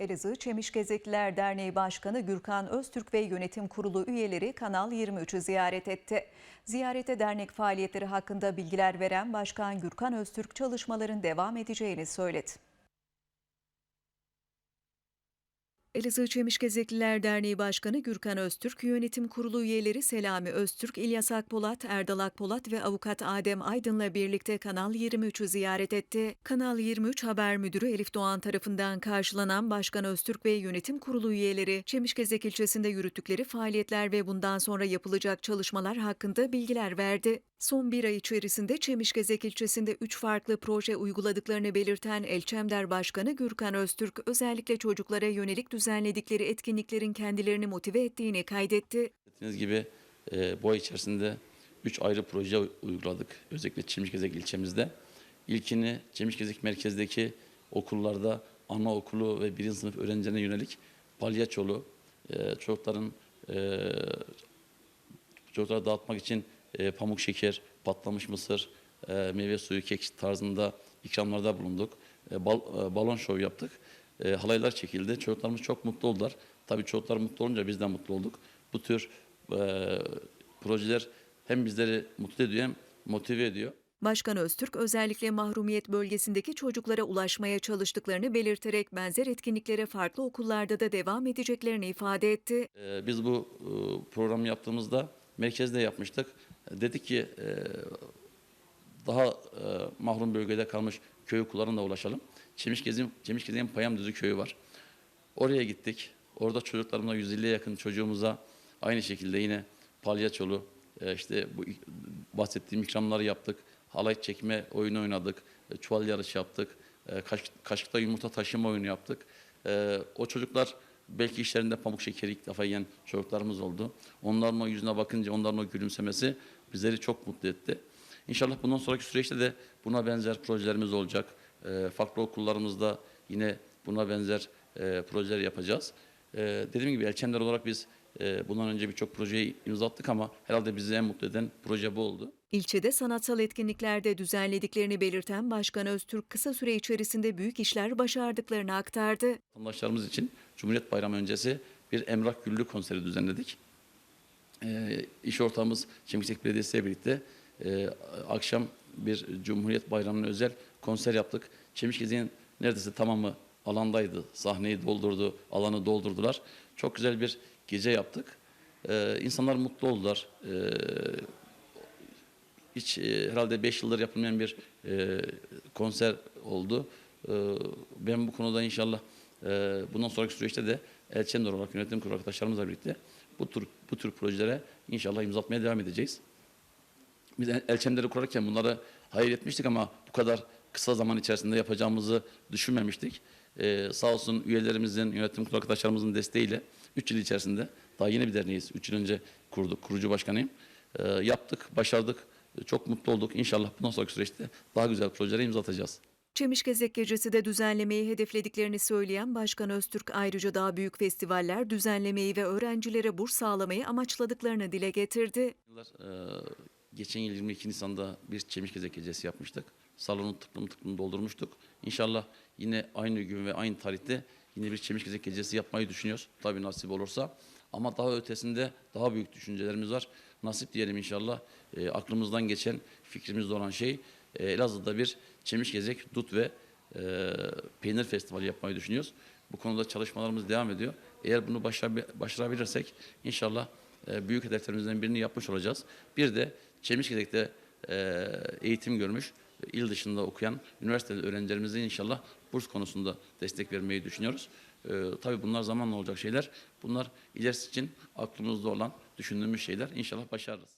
Elazığ Çemişgezekliler Derneği Başkanı Gürkan Öztürk ve yönetim kurulu üyeleri Kanal 23'ü ziyaret etti. Ziyarete dernek faaliyetleri hakkında bilgiler veren Başkan Gürkan Öztürk çalışmaların devam edeceğini söyledi. Elazığ Çemişgezekliler Derneği Başkanı Gürkan Öztürk, yönetim kurulu üyeleri Selami Öztürk, İlyas Akpolat, Erdal Akpolat ve avukat Adem Aydın'la birlikte Kanal 23'ü ziyaret etti. Kanal 23 Haber Müdürü Elif Doğan tarafından karşılanan Başkan Öztürk ve yönetim kurulu üyeleri, Çemişgezek ilçesinde yürüttükleri faaliyetler ve bundan sonra yapılacak çalışmalar hakkında bilgiler verdi. Son bir ay içerisinde Çemişgezek ilçesinde 3 farklı proje uyguladıklarını belirten Elçemder Başkanı Gürkan Öztürk, özellikle çocuklara yönelik düzenledikleri etkinliklerin kendilerini motive ettiğini kaydetti. Dediğiniz gibi e, bu ay içerisinde 3 ayrı proje uyguladık. Özellikle Çemişgezek ilçemizde. İlkini Çemişgezek merkezdeki okullarda anaokulu ve birinci sınıf öğrencilerine yönelik palyaçolu e, çocukların e, çocuklara dağıtmak için e, pamuk şeker, patlamış mısır, e, meyve suyu, kek tarzında ikramlarda bulunduk. E, bal, e, balon şov yaptık. E, halaylar çekildi. Çocuklarımız çok mutlu oldular. Tabii çocuklar mutlu olunca biz de mutlu olduk. Bu tür e, projeler hem bizleri mutlu ediyor hem motive ediyor. Başkan Öztürk özellikle mahrumiyet bölgesindeki çocuklara ulaşmaya çalıştıklarını belirterek benzer etkinliklere farklı okullarda da devam edeceklerini ifade etti. E, biz bu e, programı yaptığımızda merkezde yapmıştık. Dedik ki e, daha e, mahrum bölgede kalmış köy okullarına da ulaşalım. Çemişgezin, Çemişgezin Payamdüzü köyü var. Oraya gittik. Orada çocuklarımla 150'ye yakın çocuğumuza aynı şekilde yine palyaçolu, e, işte bu bahsettiğim ikramları yaptık. Halay çekme oyunu oynadık. e, Çuval yarışı yaptık. e, Kaş, kaşıkta yumurta taşıma oyunu yaptık. E, O çocuklar belki işlerinde pamuk şekeri ilk defa yiyen çocuklarımız oldu. Onların o yüzüne bakınca onların o gülümsemesi bizleri çok mutlu etti. İnşallah bundan sonraki süreçte de buna benzer projelerimiz olacak. E, farklı okullarımızda yine buna benzer e, projeler yapacağız. E, dediğim gibi Elçemler olarak biz e, bundan önce birçok projeyi imza attık ama herhalde bizi en mutlu eden proje bu oldu. İlçede sanatsal etkinliklerde düzenlediklerini belirten Başkan Öztürk kısa süre içerisinde büyük işler başardıklarını aktardı. Vatandaşlarımız için Cumhuriyet Bayramı öncesi bir Emrah Güllü konseri düzenledik. E, iş ortağımız Çemkisek Belediyesi ile birlikte e, akşam bir Cumhuriyet Bayramı'na özel konser yaptık. Çemişgezek'in neredeyse tamamı alandaydı. Sahneyi doldurdu, alanı doldurdular. Çok güzel bir gece yaptık. E, insanlar mutlu oldular. E, hiç e, herhalde 5 yıldır yapılmayan bir e, konser oldu. E, ben bu konuda inşallah e, bundan sonraki süreçte de Elçemler olarak yönetim kurulu arkadaşlarımızla birlikte bu tür bu tür projelere inşallah imza atmaya devam edeceğiz. Biz el- elçemleri kurarken bunları hayal etmiştik ama bu kadar kısa zaman içerisinde yapacağımızı düşünmemiştik. Ee, sağ olsun üyelerimizin, yönetim kurulu arkadaşlarımızın desteğiyle 3 yıl içerisinde daha yeni bir derneğiz. 3 yıl önce kurduk, kurucu başkanıyım. Ee, yaptık, başardık. Çok mutlu olduk. İnşallah bundan sonraki süreçte daha güzel projelere imza atacağız. Çemişgezek Gecesi de düzenlemeyi hedeflediklerini söyleyen Başkan Öztürk ayrıca daha büyük festivaller düzenlemeyi ve öğrencilere burs sağlamayı amaçladıklarını dile getirdi. Yıllar, e, geçen yıl 22 Nisan'da bir Çemişgezek gecesi yapmıştık. Salonu tıklım tıklım doldurmuştuk. İnşallah yine aynı gün ve aynı tarihte yine bir Çemişgezek gecesi yapmayı düşünüyoruz. Tabii nasip olursa. Ama daha ötesinde daha büyük düşüncelerimiz var. Nasip diyelim inşallah. E, aklımızdan geçen, fikrimizde olan şey e, Elazığ'da bir Çemişgezek, dut ve e, peynir festivali yapmayı düşünüyoruz. Bu konuda çalışmalarımız devam ediyor. Eğer bunu başarabi- başarabilirsek inşallah e, büyük hedeflerimizden birini yapmış olacağız. Bir de Çemişgezek'te e, eğitim görmüş, il dışında okuyan üniversiteli öğrencilerimize inşallah burs konusunda destek vermeyi düşünüyoruz. E, tabii bunlar zamanla olacak şeyler. Bunlar ilerisi için aklımızda olan, düşündüğümüz şeyler. İnşallah başarırız.